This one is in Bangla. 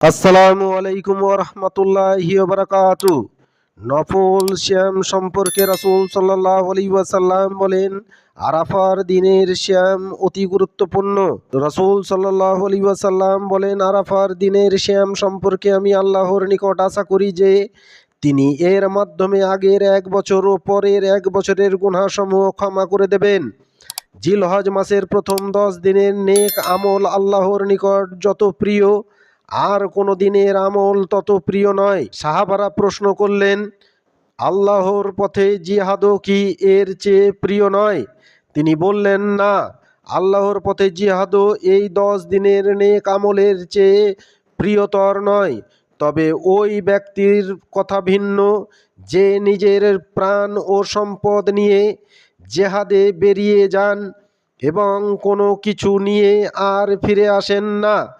আসসালামু আলাইকুম ওরহমতুল্লাহি বারাকাতু। নফল শ্যাম সম্পর্কে রাসূল আলাইহি ওয়াসাল্লাম বলেন, আরাফার দিনের শ্যাম অতি গুরুত্বপূর্ণ। রাসূল আলাইহি ওয়াসাল্লাম বলেন, আরাফার দিনের শ্যাম সম্পর্কে আমি আল্লাহর নিকট আশা করি যে, তিনি এর মাধ্যমে আগের এক বছর ও পরের এক বছরের গুনাহসমূহ ক্ষমা করে দেবেন। জিলহজ মাসের প্রথম দশ দিনের নেক আমল আল্লাহর নিকট যত প্রিয় আর কোনো দিনের আমল তত প্রিয় নয়। সাহাবারা প্রশ্ন করলেন, আল্লাহর পথে জিহাদও কি এর চেয়ে প্রিয় নয়? তিনি বললেন, না, আল্লাহর পথে জিহাদও এই দশ দিনের নেক আমলের চেয়ে প্রিয়তর নয়। তবে ওই ব্যক্তির কথা ভিন্ন, যে নিজের প্রাণ ও সম্পদ নিয়ে জেহাদে বেরিয়ে যান এবং কোনো কিছু নিয়ে আর ফিরে আসেন না।